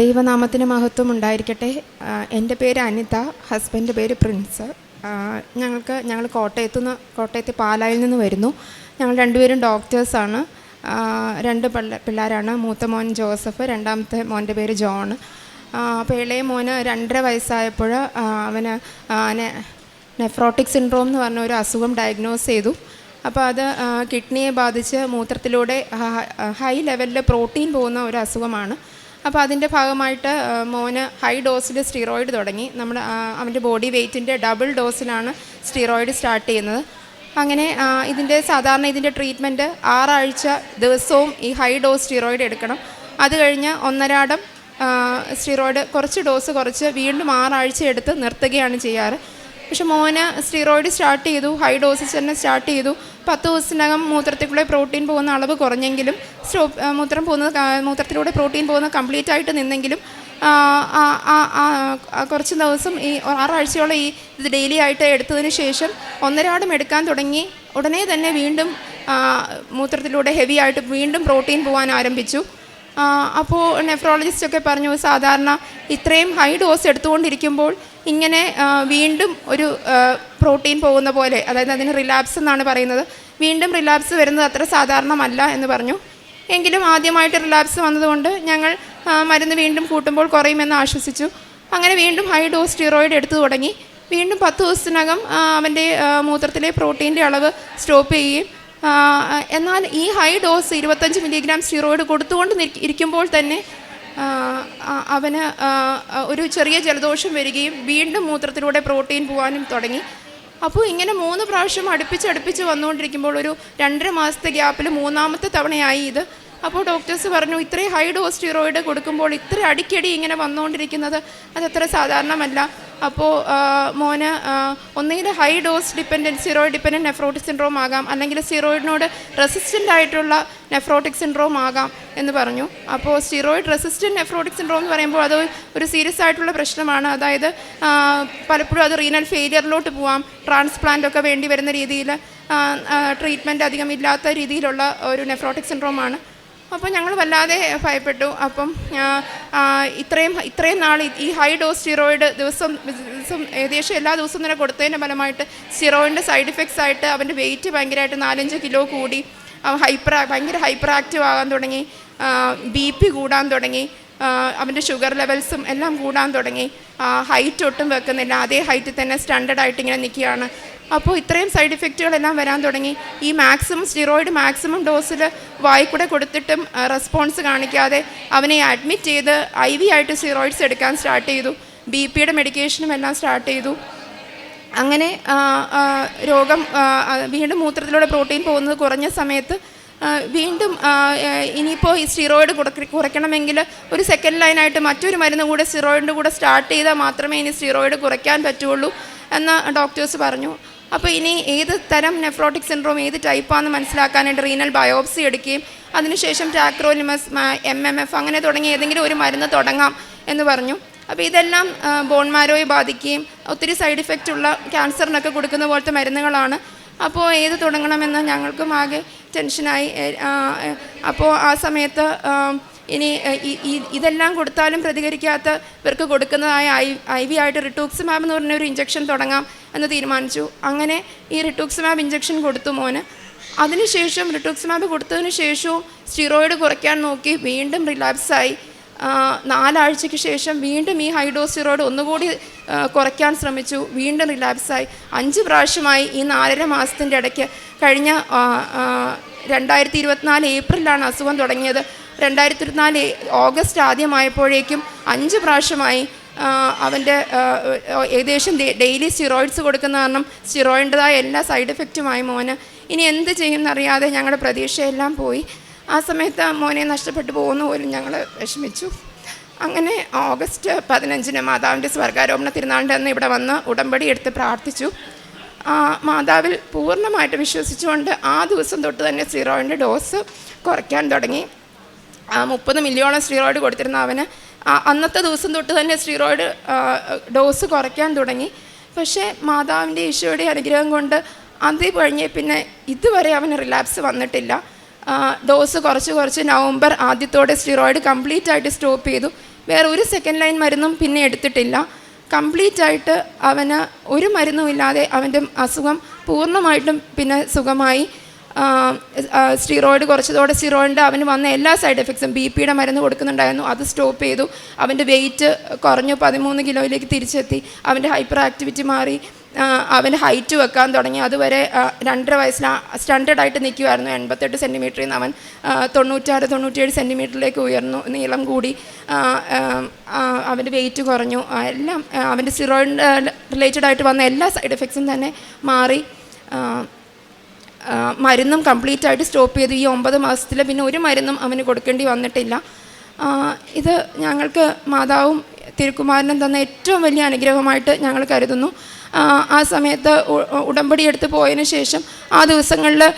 ദൈവനാമത്തിന് മഹത്വം ഉണ്ടായിരിക്കട്ടെ. എന്റെ പേര് അനിത ഹസ്ബൻഡ് പേര് പ്രിൻസ്. ഞങ്ങൾക്ക് ഞങ്ങൾ കോട്ടയത്ത് നിന്ന് കോട്ടയത്തെ പാലായിൽ നിന്ന് വരുന്നു. ഞങ്ങൾ രണ്ടുപേരും ഡോക്ടേഴ്സാണ് രണ്ട് പിള്ള പിള്ളേരാണ്. മൂത്ത മോൻ ജോസഫ് രണ്ടാമത്തെ മോന്റെ പേര് ജോൺ അപ്പോൾ ഇളയ മോന് രണ്ടര വയസ്സായപ്പോൾ അവന് നെഫ്രോട്ടിക് സിൻഡ്രോം എന്ന് പറഞ്ഞ ഒരു അസുഖം ഡയഗ്നോസ് ചെയ്തു. അപ്പോൾ അത് കിഡ്നിയെ ബാധിച്ച് മൂത്രത്തിലൂടെ ഹൈ ലെവലിൽ പ്രോട്ടീൻ പോകുന്ന ഒരു അസുഖമാണ്. അപ്പോൾ അതിന്റെ ഭാഗമായിട്ട് മോന് ഹൈ ഡോസിൽ സ്റ്റിറോയിഡ് തുടങ്ങി. നമ്മൾ അവന്റെ ബോഡി വെയ്റ്റിന്റെ ഡബിൾ ഡോസിലാണ് സ്റ്റിറോയിഡ് സ്റ്റാർട്ട് ചെയ്യുന്നത്. അങ്ങനെ ഇതിന്റെ സാധാരണ ഇതിന്റെ ട്രീറ്റ്മെന്റ് ആറാഴ്ച ദിവസവും ഈ ഹൈ ഡോസ് സ്റ്റിറോയിഡ് എടുക്കണം. അത് കഴിഞ്ഞ് ഒന്നരാടം സ്റ്റിറോയിഡ് കുറച്ച് ഡോസ് കുറച്ച് വീണ്ടും ആറാഴ്ച എടുത്ത് നിർത്തുകയാണ് ചെയ്യാറ്. പക്ഷെ മോന് സ്റ്റിറോയിഡ് സ്റ്റാർട്ട് ചെയ്തു ഹൈ ഡോസേജ് തന്നെ സ്റ്റാർട്ട് ചെയ്തു. പത്ത് ദിവസത്തിനകം മൂത്രത്തിലൂടെ പ്രോട്ടീൻ പോകുന്ന അളവ് കുറഞ്ഞെങ്കിലും സ്റ്റോപ്പ് മൂത്രം പോകുന്നത് മൂത്രത്തിലൂടെ പ്രോട്ടീൻ പോകുന്നത് കംപ്ലീറ്റ് ആയിട്ട് നിന്നെങ്കിലും കുറച്ച് ദിവസം ഈ ആറാഴ്ചയോളം ഈ ഇത് ഡെയിലി ആയിട്ട് എടുത്തതിന് ശേഷം ഒന്നരാടം എടുക്കാൻ തുടങ്ങി. ഉടനെ തന്നെ വീണ്ടും മൂത്രത്തിലൂടെ ഹെവി ആയിട്ട് വീണ്ടും പ്രോട്ടീൻ പോകാൻ ആരംഭിച്ചു. അപ്പോൾ നെഫ്രോളജിസ്റ്റ് ഒക്കെ പറഞ്ഞു സാധാരണ ഇത്രയും ഹൈ ഡോസ് എടുത്തുകൊണ്ടിരിക്കുമ്പോൾ ഇങ്ങനെ വീണ്ടും ഒരു പ്രോട്ടീൻ പോകുന്ന പോലെ അതായത് അതിന് റിലാപ്സ് എന്നാണ് പറയുന്നത് വീണ്ടും റിലാപ്സ് വരുന്നത് അത്ര സാധാരണമല്ല എന്ന് പറഞ്ഞു. എങ്കിലും ആദ്യമായിട്ട് റിലാപ്സ് വന്നതുകൊണ്ട് ഞങ്ങൾ മരുന്ന് വീണ്ടും കൂട്ടുമ്പോൾ കുറയുമെന്ന് ആശ്വസിച്ചു. അങ്ങനെ വീണ്ടും ഹൈ ഡോസ് സ്റ്റിറോയിഡ് എടുത്തു തുടങ്ങി. വീണ്ടും പത്ത് ദിവസത്തിനകം അവന്റെ മൂത്രത്തിലെ പ്രോട്ടീന്റെ അളവ് സ്റ്റോപ്പ് ചെയ്യുകയും എന്നാൽ ഈ ഹൈ ഡോസ് ഇരുപത്തഞ്ച് മില്ലിഗ്രാം സ്റ്റിറോയിഡ് കൊടുത്തുകൊണ്ട് ഇരിക്കുമ്പോൾ തന്നെ അവന് ഒരു ചെറിയ ജലദോഷം വരികയും വീണ്ടും മൂത്രത്തിലൂടെ പ്രോട്ടീൻ പോകാനും തുടങ്ങി. അപ്പോൾ ഇങ്ങനെ മൂന്ന് പ്രാവശ്യം അടുപ്പിച്ച് അടുപ്പിച്ച് വന്നുകൊണ്ടിരിക്കുമ്പോൾ ഒരു രണ്ടര മാസത്തെ ഗ്യാപ്പിൽ മൂന്നാമത്തെ തവണയായി ഇത്. അപ്പോൾ ഡോക്ടേഴ്സ് പറഞ്ഞു ഇത്രയും ഹൈ ഡോസ് സ്റ്റിറോയിഡ് കൊടുക്കുമ്പോൾ ഇത്ര അടിക്കടി ഇങ്ങനെ വന്നുകൊണ്ടിരിക്കുന്നത് അതത്ര സാധാരണമല്ല. അപ്പോൾ മോന് ഒന്നുകിൽ high dose dependent steroid dependent nephrotic syndrome ആകാം. അല്ലെങ്കിൽ സിറോയിഡിനോട് റെസിസ്റ്റന്റ് ആയിട്ടുള്ള നെഫ്രോട്ടിക് സിൻഡ്രോം ആകാം എന്ന് പറഞ്ഞു. അപ്പോൾ സ്റ്റിറോയിഡ് റെസിസ്റ്റന്റ് നെഫ്രോട്ടിക് സിൻഡ്രോം എന്ന് പറയുമ്പോൾ അത് ഒരു സീരിയസ് ആയിട്ടുള്ള പ്രശ്നമാണ്. അതായത് പലപ്പോഴും അത് റീനൽ ഫെയിലിയറിലോട്ട് പോവാം. ട്രാൻസ്പ്ലാന്റ് ഒക്കെ വേണ്ടി വരുന്ന രീതിയിൽ ട്രീറ്റ്മെന്റ് അധികം ഇല്ലാത്ത രീതിയിലുള്ള ഒരു നെഫ്രോട്ടിക് സിൻഡ്രോമാണ് അപ്പോൾ ഞങ്ങൾ വല്ലാതെ ഭയപ്പെട്ടു. അപ്പം ഇത്രയും ഇത്രയും നാൾ ഈ- ഹൈ ഡോസ് സ്റ്റിറോയിഡ് ദിവസം ദിവസം ഏകദേശം എല്ലാ ദിവസവും തന്നെ കൊടുത്തതിന്റെ ഫലമായിട്ട് സ്റ്റിറോയിഡിന്റെ സൈഡ് ഇഫക്ട്സ് ആയിട്ട് അവന്റെ വെയിറ്റ് ഭയങ്കരമായിട്ട് നാലഞ്ച് കിലോ കൂടി ഹൈപ്പർ ഭയങ്കര ഹൈപ്പർ ആക്റ്റീവ് ആകാൻ തുടങ്ങി ബി പി കൂടാൻ തുടങ്ങി അവന്റെ ഷുഗർ ലെവൽസും എല്ലാം കൂടാൻ തുടങ്ങി ഹൈറ്റ് ഒട്ടും വെക്കുന്നില്ല. അതേ ഹൈറ്റിൽ തന്നെ സ്റ്റാൻഡേർഡ് ആയിട്ട് ഇങ്ങനെ നിൽക്കുകയാണ്. അപ്പോൾ ഇത്രയും സൈഡ് ഇഫക്റ്റുകളെല്ലാം വരാൻ തുടങ്ങി. ഈ മാക്സിമം സ്റ്റിറോയിഡ് മാക്സിമം ഡോസിൽ വായിക്കൂടെ കൊടുത്തിട്ടും റെസ്പോൺസ് കാണിക്കാതെ അവനെ അഡ്മിറ്റ് ചെയ്ത് ഐ വി ആയിട്ട് സ്റ്റിറോയിഡ്സ് എടുക്കാൻ സ്റ്റാർട്ട് ചെയ്തു. ബി പിയുടെ മെഡിക്കേഷനും എല്ലാം സ്റ്റാർട്ട് ചെയ്തു. അങ്ങനെ രോഗം വീണ്ടും മൂത്രത്തിലൂടെ പ്രോട്ടീൻ പോകുന്നത് കുറഞ്ഞ സമയത്ത് വീണ്ടും ഇനിയിപ്പോൾ ഈ സ്റ്റിറോയിഡ് കുറയ്ക്ക കുറയ്ക്കണമെങ്കിൽ ഒരു സെക്കൻഡ് ലൈനായിട്ട് മറ്റൊരു മരുന്ന് കൂടെ സ്റ്റിറോയിഡിന്റെ കൂടെ സ്റ്റാർട്ട് ചെയ്താൽ മാത്രമേ ഇനി സ്റ്റിറോയിഡ് കുറയ്ക്കാൻ പറ്റുള്ളൂ എന്ന് ഡോക്ടേഴ്സ് പറഞ്ഞു. അപ്പോൾ ഇനി ഏത് തരം നെഫ്രോട്ടിക് സിൻഡ്രോം ഏത് ടൈപ്പാണെന്ന് മനസ്സിലാക്കാനായിട്ട് റീനൽ ബയോപ്സി എടുക്കുകയും അതിനുശേഷം ടാക്രോലിമസ് എം എം എഫ് അങ്ങനെ തുടങ്ങി ഏതെങ്കിലും ഒരു മരുന്ന് തുടങ്ങാം എന്ന് പറഞ്ഞു. അപ്പോൾ ഇതെല്ലാം ബോൺമാരോയെ ബാധിക്കുകയും ഒത്തിരി സൈഡ് ഇഫക്റ്റ് ഉള്ള ക്യാൻസറിനൊക്കെ കൊടുക്കുന്ന പോലത്തെ മരുന്നുകളാണ്. അപ്പോൾ ഏത് തുടങ്ങണമെന്ന് ഞങ്ങൾക്കും ആകെ ടെൻഷനായി അപ്പോൾ ആ സമയത്ത് ഇനി ഇതെല്ലാം കൊടുത്താലും പ്രതികരിക്കാത്ത ഇവർക്ക് കൊടുക്കുന്നതായ ഐ ഐ വി ആയിട്ട് റിട്ടൂക്സിമാബ് എന്ന് പറഞ്ഞ ഒരു ഇഞ്ചക്ഷൻ തുടങ്ങാം എന്ന് തീരുമാനിച്ചു. അങ്ങനെ ഈ റിട്ടൂക്സിമാബ് ഇഞ്ചക്ഷൻ കൊടുത്തു മോന്. അതിനുശേഷം റിട്ടൂക്സിമാബ് കൊടുത്തതിന് ശേഷവും സ്റ്റിറോയിഡ് കുറയ്ക്കാൻ നോക്കി വീണ്ടും റിലാപ്സായി നാലാഴ്ചയ്ക്ക് ശേഷം വീണ്ടും ഈ ഹൈഡോസ് സ്റ്റിറോയിഡ് ഒന്നുകൂടി കുറയ്ക്കാൻ ശ്രമിച്ചു. വീണ്ടും റിലാപ്സായി അഞ്ച് പ്രാവശ്യമായി ഈ നാലര മാസത്തിന്റെ ഇടയ്ക്ക് കഴിഞ്ഞ രണ്ടായിരത്തി ഇരുപത്തിനാല് ഏപ്രിലാണ് അസുഖം തുടങ്ങിയത്. രണ്ടായിരത്തി ഇരുപത്തിനാല് ഓഗസ്റ്റ് ആദ്യമായപ്പോഴേക്കും അഞ്ച് പ്രാവശ്യമായി അവന്റെ ഏകദേശം ഡെയിലി സ്റ്റിറോയിഡ്സ് കൊടുക്കുന്ന കാരണം സ്റ്റിറോയിഡിന്റെതായ എല്ലാ സൈഡ് എഫക്റ്റുമായി മോന് ഇനി എന്ത് ചെയ്യുമെന്നറിയാതെ ഞങ്ങളുടെ പ്രതീക്ഷയെല്ലാം പോയി. ആ സമയത്ത് മോനെ നഷ്ടപ്പെട്ടു പോകുന്ന പോലും ഞങ്ങൾ വിഷമിച്ചു. അങ്ങനെ ഓഗസ്റ്റ് പതിനഞ്ചിന് മാതാവിന്റെ സ്വർഗാരോപണ തിരുനാളിന്റെ അന്ന് ഇവിടെ വന്ന് ഉടമ്പടി എടുത്ത് പ്രാർത്ഥിച്ചു. മാതാവിൽ പൂർണമായിട്ട് വിശ്വസിച്ചുകൊണ്ട് ആ ദിവസം തൊട്ട് തന്നെ സീറോയിന്റെ ഡോസ് കുറയ്ക്കാൻ തുടങ്ങി. ആ, മുപ്പത് മില്യോളം സ്റ്റിറോയിഡ് കൊടുത്തിരുന്ന അവന് അന്നത്തെ ദിവസം തൊട്ട് തന്നെ സ്റ്റിറോയിഡ് ഡോസ് കുറയ്ക്കാൻ തുടങ്ങി. പക്ഷേ മാതാവിന്റെ ഈശോയുടെ അനുഗ്രഹം കൊണ്ട് അത് കഴിഞ്ഞ് പിന്നെ ഇതുവരെ അവന് റിലാപ്സ് വന്നിട്ടില്ല. ഡോസ് കുറച്ച് കുറച്ച് നവംബർ ആദ്യത്തോടെ സ്റ്റിറോയിഡ് കംപ്ലീറ്റ് ആയിട്ട് സ്റ്റോപ്പ് ചെയ്തു. വേറെ ഒരു സെക്കൻഡ് ലൈൻ മരുന്നും പിന്നെ എടുത്തിട്ടില്ല. കംപ്ലീറ്റ് ആയിട്ട് അവന് ഒരു മരുന്നും ഇല്ലാതെ അവന്റെ അസുഖം പൂർണമായിട്ടും പിന്നെ സുഖമായി. സ്റ്റിറോയിഡ് കുറച്ചതോടെ സ്റ്റിറോയിഡിന്റെ അവന് വന്ന എല്ലാ സൈഡ് എഫക്ട്സും ബി പിയുടെ മരുന്ന് കൊടുക്കുന്നുണ്ടായിരുന്നു. അത് സ്റ്റോപ്പ് ചെയ്തു. അവന്റെ വെയിറ്റ് കുറഞ്ഞു. പതിമൂന്ന് കിലോയിലേക്ക് തിരിച്ചെത്തി. അവന്റെ ഹൈപ്പർ ആക്ടിവിറ്റി മാറി അവൻ ഹൈറ്റ് വെക്കാൻ തുടങ്ങി. അതുവരെ രണ്ടര വയസ്സിൽ സ്റ്റാൻഡേർഡ് ആയിട്ട് നിൽക്കുമായിരുന്നു എൺപത്തെട്ട് സെന്റിമീറ്ററിൽ നിന്ന് അവൻ തൊണ്ണൂറ്റാറ് തൊണ്ണൂറ്റേഴ് സെന്റിമീറ്ററിലേക്ക് ഉയർന്നു. നീളം കൂടി അവന്റെ വെയിറ്റ് കുറഞ്ഞു. എല്ലാം അവന്റെ സിറോയിന്റെ റിലേറ്റഡ് ആയിട്ട് വന്ന എല്ലാ സൈഡ് എഫക്ട്സും തന്നെ മാറി. മരുന്നും കംപ്ലീറ്റ് ആയിട്ട് സ്റ്റോപ്പ് ചെയ്തു ഈ ഒമ്പത് മാസത്തിൽ പിന്നെ ഒരു മരുന്നും അവന് കൊടുക്കേണ്ടി വന്നിട്ടില്ല. ഇത് ഞങ്ങൾക്ക് മാതാവും തിരുക്കുമാരനും തന്ന ഏറ്റവും വലിയ അനുഗ്രഹമായിട്ട് ഞങ്ങൾ കരുതുന്നു. ആ, സമയത്ത് ഉടമ്പടി എടുത്ത് പോയതിനു ശേഷം ആ ദിവസങ്ങളിൽ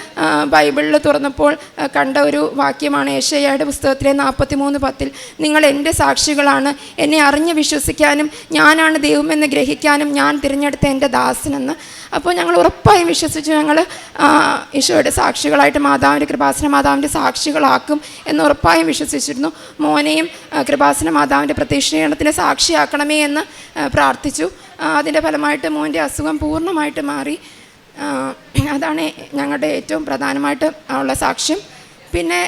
ബൈബിളിൽ തുറന്നപ്പോൾ കണ്ട ഒരു വാക്യമാണ് ഏഷ്യയുടെ പുസ്തകത്തിലെ നാൽപ്പത്തി മൂന്ന് പത്തിൽ നിങ്ങൾ എന്റെ സാക്ഷികളാണ്. എന്നെ അറിഞ്ഞ് വിശ്വസിക്കാനും ഞാനാണ് ദൈവമെന്ന് ഗ്രഹിക്കാനും ഞാൻ തിരഞ്ഞെടുത്ത എന്റെ ദാസനെന്ന്. അപ്പോൾ ഞങ്ങൾ ഉറപ്പായും വിശ്വസിച്ച് ഞങ്ങൾ ഈശോയുടെ സാക്ഷികളായിട്ട് മാതാവിന്റെ കൃപാസന മാതാവിന്റെ സാക്ഷികളാക്കും എന്ന് ഉറപ്പായും വിശ്വസിച്ചിരുന്നു. മോനെയും കൃപാസന മാതാവിന്റെ പ്രത്യക്ഷീകരണത്തിന് സാക്ഷിയാക്കണമേ എന്ന് പ്രാർത്ഥിച്ചു. അതിന്റെ ഫലമായിട്ട് മോന്റെ അസുഖം പൂർണമായിട്ട് മാറി. അതാണ് ഞങ്ങളുടെ ഏറ്റവും പ്രധാനമായിട്ട് ഉള്ള സാക്ഷ്യം. പിന്നെ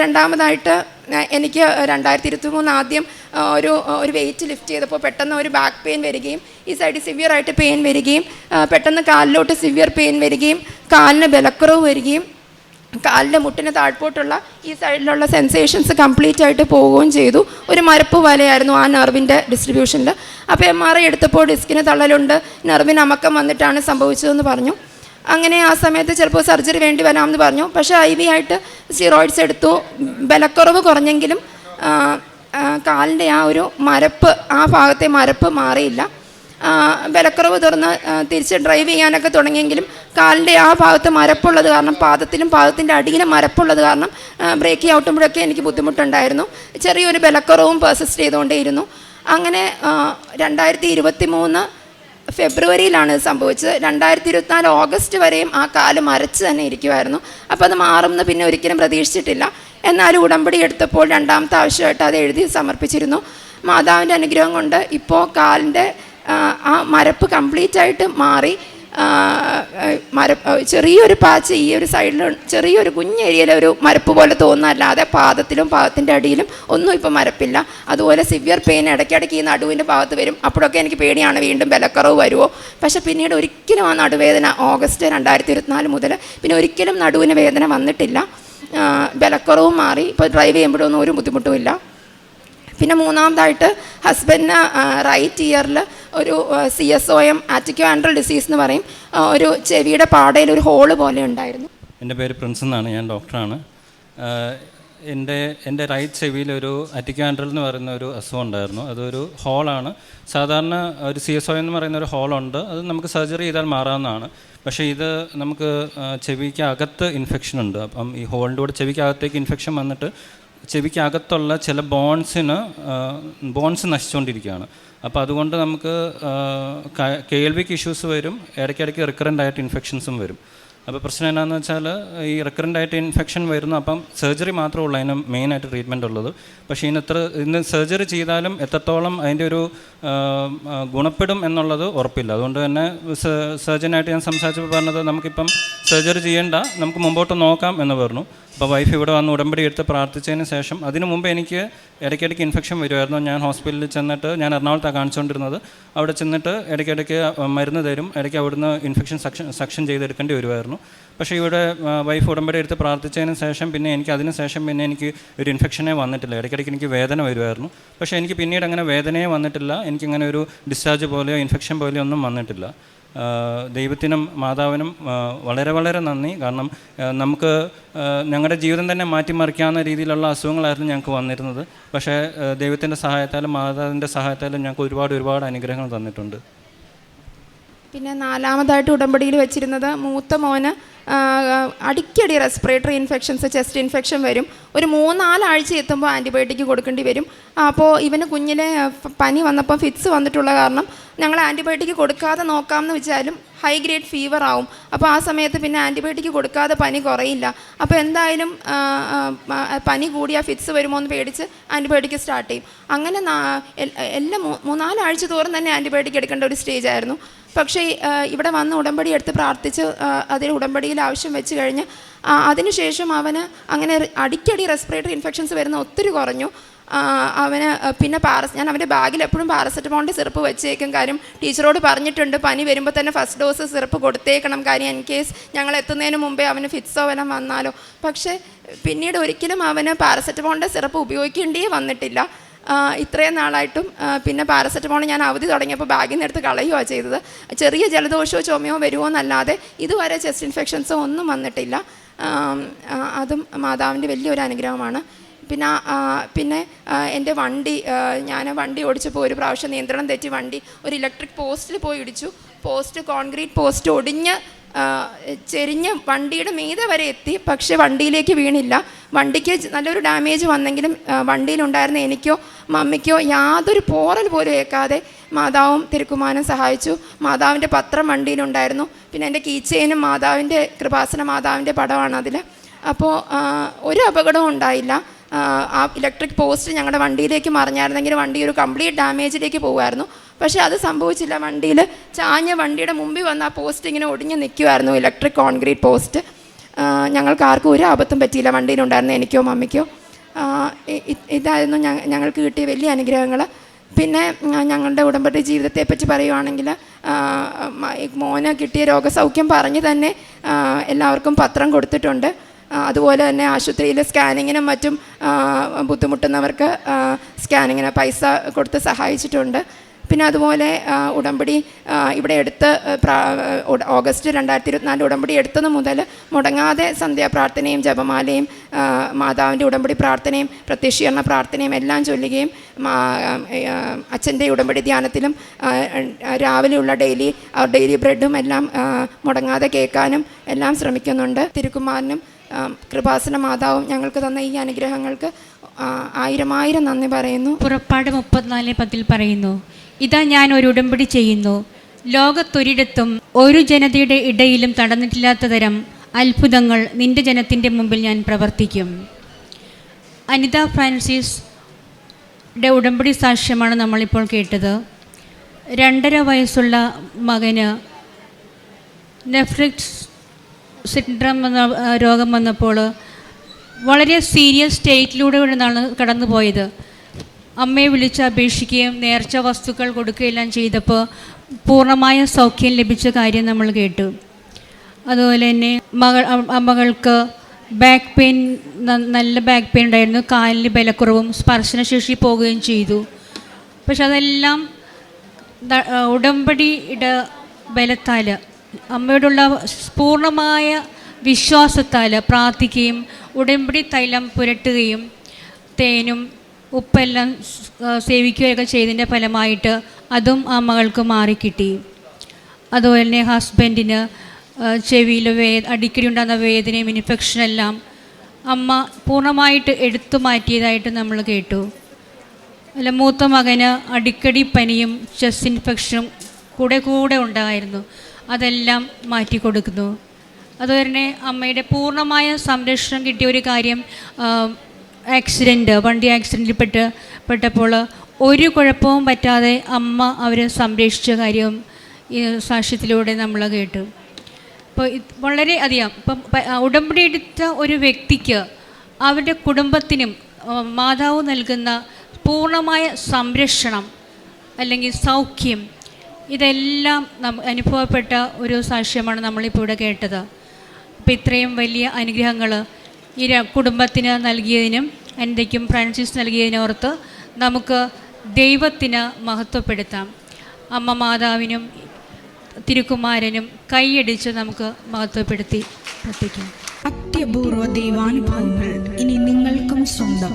രണ്ടാമതായിട്ട് എനിക്ക് രണ്ടായിരത്തി ഇരുപത്തി മൂന്ന് ആദ്യം ഒരു ഒരു വെയിറ്റ് ലിഫ്റ്റ് ചെയ്തപ്പോൾ പെട്ടെന്ന് ഒരു ബാക്ക് പെയിൻ വരികയും ഈ സൈഡിൽ സിവിയർ ആയിട്ട് പെയിൻ വരികയും പെട്ടെന്ന് കാലിലോട്ട് സിവിയർ പെയിൻ വരികയും കാലിന് ബലക്കുറവ് വരികയും കാലിന്റെ മുട്ടിന് താഴ്പോട്ടുള്ള ഈ സൈഡിലുള്ള സെൻസേഷൻസ് കംപ്ലീറ്റ് ആയിട്ട് പോവുകയും ചെയ്തു. ഒരു മരപ്പ് വലയായിരുന്നു ആ നെർവിന്റെ ഡിസ്ട്രിബ്യൂഷനിൽ അപ്പോൾ എം ആർ ഐ എടുത്തപ്പോൾ ഡിസ്കിന് തള്ളലുണ്ട്. നെർവിന് അമക്കം വന്നിട്ടാണ് സംഭവിച്ചതെന്ന് പറഞ്ഞു. അങ്ങനെ ആ സമയത്ത് ചിലപ്പോൾ സർജറി വേണ്ടി വരാമെന്ന് പറഞ്ഞു. പക്ഷേ ഐ വി ആയിട്ട് സ്റ്റിറോയിഡ്സ് എടുത്തു. ബലക്കുറവ് കുറഞ്ഞെങ്കിലും കാലിന്റെ ആ ഒരു മരപ്പ് ആ ഭാഗത്തെ മരപ്പ് മാറിയില്ല. ആ, ബലക്കുറവ് തുറന്ന് തിരിച്ച് ഡ്രൈവ് ചെയ്യാനൊക്കെ തുടങ്ങിയെങ്കിലും കാലിന്റെ ആ ഭാഗത്ത് മരപ്പുള്ളത് കാരണം പാദത്തിലും പാദത്തിന്റെ അടിയിലും മരപ്പുള്ളത് കാരണം ബ്രേക്ക് ചവിട്ടുമ്പോഴൊക്കെ എനിക്ക് ബുദ്ധിമുട്ടുണ്ടായിരുന്നു. ചെറിയൊരു വിലക്കുറവും പെർസിസ്റ്റ് ചെയ്തുകൊണ്ടേയിരുന്നു. അങ്ങനെ രണ്ടായിരത്തി ഇരുപത്തി മൂന്ന് ഫെബ്രുവരിയിലാണ് സംഭവിച്ചത്. രണ്ടായിരത്തി ഇരുപത്തിനാല് ഓഗസ്റ്റ് വരെയും ആ കാൽ മരച്ച് തന്നെ ഇരിക്കുമായിരുന്നു അപ്പോൾ അത് മാറുമെന്ന് പിന്നെ ഒരിക്കലും പ്രതീക്ഷിച്ചിട്ടില്ല. എന്നാലും ഉടമ്പടി എടുത്തപ്പോൾ രണ്ടാമത്തെ ആവശ്യമായിട്ട് അത് എഴുതി സമർപ്പിച്ചിരുന്നു. മാതാവിന്റെ അനുഗ്രഹം കൊണ്ട് ഇപ്പോൾ കാലിന്റെ ആ, മരപ്പ് കംപ്ലീറ്റ് ആയിട്ട് മാറി മര ചെറിയൊരു പാച്ച് ഈ ഒരു സൈഡിൽ ചെറിയൊരു കുഞ്ഞ് ഒരു മരപ്പ് പോലെ തോന്നുന്നല്ലാതെ പാദത്തിലും പാദത്തിന്റെ അടിയിലും ഒന്നും ഇപ്പോൾ മരപ്പില്ല. അതുപോലെ സിവിയർ പെയിൻ ഇടയ്ക്കിടയ്ക്ക് ഈ നടുവിന്റെ ഭാഗത്ത് വരും. അപ്പോഴൊക്കെ എനിക്ക് പേടിയാണ് വീണ്ടും വിലക്കുറവ് വരുമോ. പക്ഷേ പിന്നീട് ഒരിക്കലും ആ നടുവേദന ഓഗസ്റ്റ് രണ്ടായിരത്തി ഇരുപത്തിനാല് മുതൽ പിന്നെ ഒരിക്കലും നടുവിന് വേദന വന്നിട്ടില്ല. വിലക്കുറവും മാറി. ഇപ്പോൾ ഡ്രൈവ് ചെയ്യുമ്പോഴൊന്നും ഒരു ബുദ്ധിമുട്ടുമില്ല. പിന്നെ മൂന്നാമതായിട്ട് ഹസ്ബൻഡിന് റൈറ്റ് ഇയറിൽ ഒരു C S O M atticoantral disease എന്ന് പറയും. ഒരു ചെവിയുടെ പാടയിൽ ഒരു ഹോൾ പോലെ ഉണ്ടായിരുന്നു. എന്റെ പേര് പ്രിൻസ് എന്നാണ് ഞാൻ ഡോക്ടറാണ്. എന്റെ എന്റെ റൈറ്റ് ചെവിയിൽ ഒരു അറ്റിക്കാൻഡ്രൽ എന്ന് പറയുന്ന ഒരു അസുഖം ഉണ്ടായിരുന്നു. അതൊരു ഹോളാണ് സാധാരണ ഒരു സി എസ് ഒ എന്ന് പറയുന്ന ഒരു ഹോളുണ്ട് അത് നമുക്ക് സർജറി ചെയ്താൽ മാറാവുന്നതാണ്. പക്ഷേ ഇത് നമുക്ക് ചെവിക്ക് അകത്ത് ഇൻഫെക്ഷൻ ഉണ്ട്. അപ്പം ഈ ഹോളിന്റെ കൂടെ ചെവിക്ക് അകത്തേക്ക് ഇൻഫെക്ഷൻ വന്നിട്ട് ചെവിക്ക് അകത്തുള്ള ചില ബോൺസിന് ബോൺസ് നശിച്ചുകൊണ്ടിരിക്കുകയാണ്. അപ്പോൾ അതുകൊണ്ട് നമുക്ക് കേൾവിക്ക് ഇഷ്യൂസ് വരും ഇടയ്ക്കിടയ്ക്ക് റിക്കറന്റ് ആയിട്ട് ഇൻഫെക്ഷൻസും വരും. അപ്പോൾ പ്രശ്നം എന്നാന്ന് വെച്ചാൽ ഈ റിക്കറന്റ് ആയിട്ട് ഇൻഫെക്ഷൻ വരുന്ന അപ്പം സർജറി മാത്രമേ ഉള്ളൂ അതിന് മെയിനായിട്ട് ട്രീറ്റ്മെന്റ് ഉള്ളത്. പക്ഷേ ഇന്ന് എത്ര ഇന്ന് സർജറി ചെയ്താലും എത്രത്തോളം അതിന്റെ ഒരു ഗുണപ്പെടും എന്നുള്ളത് ഉറപ്പില്ല. അതുകൊണ്ട് തന്നെ സർജനായിട്ട് ഞാൻ സംസാരിച്ചപ്പോൾ പറഞ്ഞത് നമുക്കിപ്പം സർജറി ചെയ്യേണ്ട നമുക്ക് മുമ്പോട്ട് നോക്കാം എന്ന് പറഞ്ഞു. അപ്പോൾ വൈഫ് ഇവിടെ വന്ന് ഉടമ്പടി എടുത്ത് പ്രാർത്ഥിച്ചതിന് ശേഷം അതിനു മുമ്പ് എനിക്ക് ഇടയ്ക്കിടയ്ക്ക് ഇൻഫെക്ഷൻ വരുമായിരുന്നു. ഞാൻ ഹോസ്പിറ്റലിൽ ചെന്നിട്ട് ഞാൻ എറണാകുളത്താണ് കാണിച്ചുകൊണ്ടിരുന്നത്. അവിടെ ചെന്നിട്ട് ഇടയ്ക്കിടയ്ക്ക് മരുന്ന് തരും ഇടയ്ക്ക് അവിടുന്ന് ഇൻഫെക്ഷൻ സക്ഷൻ സക്ഷൻ ചെയ്തെടുക്കേണ്ടി വരുമായിരുന്നു. പക്ഷേ ഇവിടെ വൈഫ് ഉടമ്പടി എടുത്ത് പ്രാർത്ഥിച്ചതിന് ശേഷം പിന്നെ എനിക്ക് അതിന് ശേഷം പിന്നെ എനിക്ക് ഒരു ഇൻഫെക്ഷനേ വന്നിട്ടില്ല. ഇടയ്ക്കിടയ്ക്ക് എനിക്ക് വേദന വരുമായിരുന്നു പക്ഷേ എനിക്ക് പിന്നീട് അങ്ങനെ വേദനയെ വന്നിട്ടില്ല. എനിക്കങ്ങനെ ഒരു ഡിസ്ചാർജ് പോലെയോ ഇൻഫെക്ഷൻ പോലെയോ ഒന്നും വന്നിട്ടില്ല. ദൈവത്തിനും മാതാവിനും വളരെ വളരെ നന്ദി. കാരണം നമുക്ക് ഞങ്ങളുടെ ജീവിതം തന്നെ മാറ്റിമറിക്കാവുന്ന രീതിയിലുള്ള അസുഖങ്ങളായിരുന്നു ഞങ്ങൾക്ക് വന്നിരുന്നത്. പക്ഷേ ദൈവത്തിന്റെ സഹായത്താലും മാതാവിന്റെ സഹായത്താലും ഞങ്ങൾക്ക് ഒരുപാട് ഒരുപാട് അനുഗ്രഹങ്ങൾ തന്നിട്ടുണ്ട്. പിന്നെ നാലാമതായിട്ട് ഉടമ്പടിയിൽ വെച്ചിരുന്നത് മൂത്ത മോന് അടിക്കടി റെസ്പിറേറ്ററി ഇൻഫെക്ഷൻസ് ചെസ്റ്റ് ഇൻഫെക്ഷൻ വരും. ഒരു മൂന്നാലാഴ്ച എത്തുമ്പോൾ ആന്റിബയോട്ടിക് കൊടുക്കേണ്ടി വരും. അപ്പോൾ ഇവന് കുഞ്ഞിലെ പനി വന്നപ്പോൾ ഫിറ്റ്സ് വന്നിട്ടുള്ള കാരണം ഞങ്ങൾ ആന്റിബയോട്ടിക് കൊടുക്കാതെ നോക്കാമെന്ന് വെച്ചാലും ഹൈ ഗ്രേഡ് ഫീവർ ആവും. അപ്പോൾ ആ സമയത്ത് പിന്നെ ആന്റിബയോട്ടിക് കൊടുക്കാതെ പനി കുറയില്ല. അപ്പോൾ എന്തായാലും പനി കൂടിയാൽ ഫിറ്റ്സ് വരുമോ എന്ന് പേടിച്ച് ആന്റിബയോട്ടിക് സ്റ്റാർട്ട് ചെയ്യും. അങ്ങനെ എല്ലാം മൂന്നാലാഴ്ച തോറും തന്നെ ആന്റിബയോട്ടിക് എടുക്കേണ്ട ഒരു സ്റ്റേജ് ആയിരുന്നു. പക്ഷേ ഇവിടെ വന്ന് ഉടമ്പടി എടുത്ത് പ്രാർത്ഥിച്ച് അതിൽ ഉടമ്പടിയിൽ ആവശ്യം വെച്ച് കഴിഞ്ഞ് അതിനുശേഷം അവന് അങ്ങനെ അടിക്കടി റെസ്പിറേറ്ററി ഇൻഫെക്ഷൻസ് വരുന്ന ഒത്തിരി കുറഞ്ഞു. അവന് പിന്നെ പാരസ് ഞാൻ അവന്റെ ബാഗിൽ എപ്പോഴും പാരസെറ്റമോളിന്റെ സിറപ്പ് വെച്ചേക്കും കാര്യം ടീച്ചറോട് പറഞ്ഞിട്ടുണ്ട്. പനി വരുമ്പോൾ തന്നെ ഫസ്റ്റ് ഡോസ് സിറപ്പ് കൊടുത്തേക്കണം കാര്യം ഇൻ കേസ് ഞങ്ങൾ എത്തുന്നതിന് മുമ്പേ അവന് ഫിറ്റ്സോ വല്ലതും വന്നാലോ. പക്ഷേ പിന്നീട് ഒരിക്കലും അവന് പാരസെറ്റമോളിന്റെ സിറപ്പ് ഉപയോഗിക്കേണ്ടിയേ വന്നിട്ടില്ല. ഇത്രയും നാളായിട്ടും പിന്നെ പാരസെറ്റമോൾ ഞാൻ അവധി തുടങ്ങിയപ്പോൾ ബാഗിൽ നിന്ന് എടുത്ത് കളയുകയാണ് ചെയ്തത്. ചെറിയ ജലദോഷമോ ചുമയോ വരുമോ എന്നല്ലാതെ ഇതുവരെ ചെസ്റ്റ് ഇൻഫെക്ഷൻസോ ഒന്നും വന്നിട്ടില്ല. അതും മാതാവിന്റെ വലിയൊരു അനുഗ്രഹമാണ്. പിന്നെ പിന്നെ എന്റെ വണ്ടി ഞാൻ വണ്ടി ഓടിച്ചപ്പോൾ ഒരു പ്രാവശ്യം നിയന്ത്രണം തെറ്റി വണ്ടി ഒരു ഇലക്ട്രിക് പോസ്റ്റിൽ പോയി ഇടിച്ചു. പോസ്റ്റ് കോൺക്രീറ്റ് പോസ്റ്റ് ഒടിഞ്ഞ് ചെരിഞ്ഞ് വണ്ടിയുടെ മീതെ വരെ എത്തി. പക്ഷെ വണ്ടിയിലേക്ക് വീണില്ല. വണ്ടിക്ക് നല്ലൊരു ഡാമേജ് വന്നെങ്കിലും വണ്ടിയിലുണ്ടായിരുന്ന എനിക്കോ മമ്മിക്കോ യാതൊരു പോറൽ പോലും ഏൽക്കാതെ മാതാവും തിരുക്കുമാനും സഹായിച്ചു. മാതാവിന്റെ പത്രം വണ്ടിയിലുണ്ടായിരുന്നു. പിന്നെ എന്റെ കീച്ചേനും മാതാവിന്റെ കൃപാസന മാതാവിന്റെ പടമാണ് അതിൽ. അപ്പോൾ ഒരു അപകടവും ഉണ്ടായില്ല. ആ ഇലക്ട്രിക് പോസ്റ്റ് ഞങ്ങളുടെ വണ്ടിയിലേക്ക് മറിഞ്ഞായിരുന്നെങ്കിൽ വണ്ടി ഒരു കംപ്ലീറ്റ് ഡാമേജിലേക്ക് പോകുമായിരുന്നു. പക്ഷേ അത് സംഭവിച്ചില്ല. വണ്ടിയിൽ ചാഞ്ഞ വണ്ടിയുടെ മുമ്പിൽ വന്ന് ആ പോസ്റ്റ് ഇങ്ങനെ ഒടിഞ്ഞ് നിൽക്കുമായിരുന്നു ഇലക്ട്രിക് കോൺക്രീറ്റ് പോസ്റ്റ് ഞങ്ങൾക്ക് ആർക്കും ഒരു ആപത്തും പറ്റിയില്ല. വണ്ടിയിലുണ്ടായിരുന്നു എനിക്കോ മമ്മിക്കോ. ഇതായിരുന്നു ഞങ്ങൾക്ക് കിട്ടിയ വലിയ അനുഗ്രഹങ്ങൾ പിന്നെ ഞങ്ങളുടെ ഉടമ്പടി ജീവിതത്തെ പറ്റി പറയുവാണെങ്കിൽ മോന് കിട്ടിയ രോഗസൗഖ്യം പറഞ്ഞ് തന്നെ എല്ലാവർക്കും പത്രം കൊടുത്തിട്ടുണ്ട്. അതുപോലെ തന്നെ ആശുപത്രിയിൽ സ്കാനിങ്ങിനും മറ്റും ബുദ്ധിമുട്ടുന്നവർക്ക് സ്കാനിങ്ങിന് പൈസ കൊടുത്ത് സഹായിച്ചിട്ടുണ്ട്. പിന്നെ അതുപോലെ ഉടമ്പടി ഇവിടെ എടുത്ത് ഓഗസ്റ്റ് രണ്ടായിരത്തി ഇരുപത്തിനാല് ഉടമ്പടി എടുത്തത് മുതൽ മുടങ്ങാതെ സന്ധ്യാപ്രാർത്ഥനയും ജപമാലയും മാതാവിന്റെ ഉടമ്പടി പ്രാർത്ഥനയും പ്രത്യക്ഷീകരണ പ്രാർത്ഥനയും എല്ലാം ചൊല്ലുകയും അച്ഛന്റെ ഉടമ്പടി ധ്യാനത്തിലും രാവിലെയുള്ള ഡെയിലി ഡെയിലി ബ്രെഡും എല്ലാം മുടങ്ങാതെ കേൾക്കാനും എല്ലാം ശ്രമിക്കുന്നുണ്ട്. തിരുക്കുമാരനും കൃപാസന മാതാവും ഞങ്ങൾക്ക് തന്ന ഈ അനുഗ്രഹങ്ങൾക്ക് ആയിരം ആയിരം നന്ദി പറയുന്നു. പുറപ്പാട് മുപ്പത്തിനാല് പത്തിൽ പറയുന്നു ഇതാ ഞാൻ ഒരു ഉടമ്പടി ചെയ്യുന്നു. ലോകത്തൊരിടത്തും ഒരു ജനതയുടെ ഇടയിലും തടന്നിട്ടില്ലാത്ത തരം അത്ഭുതങ്ങൾ നിന്റെ ജനത്തിന്റെ മുമ്പിൽ ഞാൻ പ്രവർത്തിക്കും. അനിത ഫ്രാൻസിസ് യുടെ ഉടമ്പടി സാക്ഷ്യമാണ് നമ്മളിപ്പോൾ കേട്ടത്. രണ്ടര വയസ്സുള്ള മകന് നെഫ്രിക്സ് സിൻഡ്രം എന്ന രോഗം വന്നപ്പോൾ വളരെ സീരിയസ് സ്റ്റേറ്റിലൂടെ നിന്നാണ് കടന്നുപോയത്. അമ്മയെ വിളിച്ച് അപേക്ഷിക്കുകയും നേർച്ച വസ്തുക്കൾ കൊടുക്കുകയെല്ലാം ചെയ്തപ്പോൾ പൂർണമായ സൗഖ്യം ലഭിച്ച കാര്യം നമ്മൾ കേട്ടു. അതുപോലെ തന്നെ മകൾ മകൾക്ക് ബാക്ക് പെയിൻ നല്ല ബാക്ക് പെയിൻ ഉണ്ടായിരുന്നു. കാലിന് ബലക്കുറവും സ്പർശനശേഷി പോവുകയും ചെയ്തു. പക്ഷെ അതെല്ലാം ഉടമ്പടിയുടെ ബലത്താൽ അമ്മയോടുള്ള പൂർണമായ വിശ്വാസത്താൽ പ്രാർത്ഥിക്കുകയും ഉടമ്പടി തൈലം പുരട്ടുകയും തേനും ഉപ്പെല്ലാം സേവിക്കുകയൊക്കെ ചെയ്തതിന്റെ ഫലമായിട്ട് അതും ആ മകൾക്ക് മാറിക്കിട്ടി. അതുപോലെ തന്നെ ഹസ്ബൻഡിന് ചെവിയിൽ വേ അടിക്കടി ഉണ്ടാകുന്ന വേദനയും ഇൻഫെക്ഷനെല്ലാം അമ്മ പൂർണമായിട്ട് എടുത്തു മാറ്റിയതായിട്ട് നമ്മൾ കേട്ടു. അല്ല മൂത്ത മകന് അടിക്കടി പനിയും ചെസ്റ്റ് ഇൻഫെക്ഷനും കൂടെ കൂടെ ഉണ്ടായിരുന്നു. അതെല്ലാം മാറ്റി കൊടുക്കുന്നു. അതുപോലെ തന്നെ അമ്മയുടെ പൂർണമായ സംരക്ഷണം കിട്ടിയ ഒരു കാര്യം ആക്സിഡന്റ് വണ്ടി ആക്സിഡന്റിൽ പെട്ട് പെട്ടപ്പോൾ ഒരു കുഴപ്പവും പറ്റാതെ അമ്മ അവരെ സംരക്ഷിച്ച കാര്യം ഈ സാക്ഷ്യത്തിലൂടെ നമ്മൾ കേട്ടു. ഇപ്പോൾ വളരെ അധികം ഇപ്പം ഉടമ്പടി എടുത്ത ഒരു വ്യക്തിക്ക് അവരുടെ കുടുംബത്തിനും മാതാവ് നൽകുന്ന പൂർണമായ സംരക്ഷണം അല്ലെങ്കിൽ സൗഖ്യം ഇതെല്ലാം അനുഭവപ്പെട്ട ഒരു സാക്ഷ്യമാണ് നമ്മളിപ്പോൾ ഇവിടെ കേട്ടത്. അപ്പോൾ ഇത്രയും വലിയ അനുഗ്രഹങ്ങൾ ഈ കുടുംബത്തിന് നൽകിയതിനും എന്റെക്കും ഫ്രാൻസിസ് നൽകിയതിനോർത്ത് നമുക്ക് ദൈവത്തിന് മഹത്വപ്പെടുത്താം. അമ്മ മാതാവിനും തിരുക്കുമാരനും കൈയടിച്ച് നമുക്ക് മഹത്വപ്പെടുത്തി പ്രത്യേകം അത്യപൂർവ ദൈവാനുഭവങ്ങൾ ഇനി നിങ്ങൾക്കും സ്വന്തം.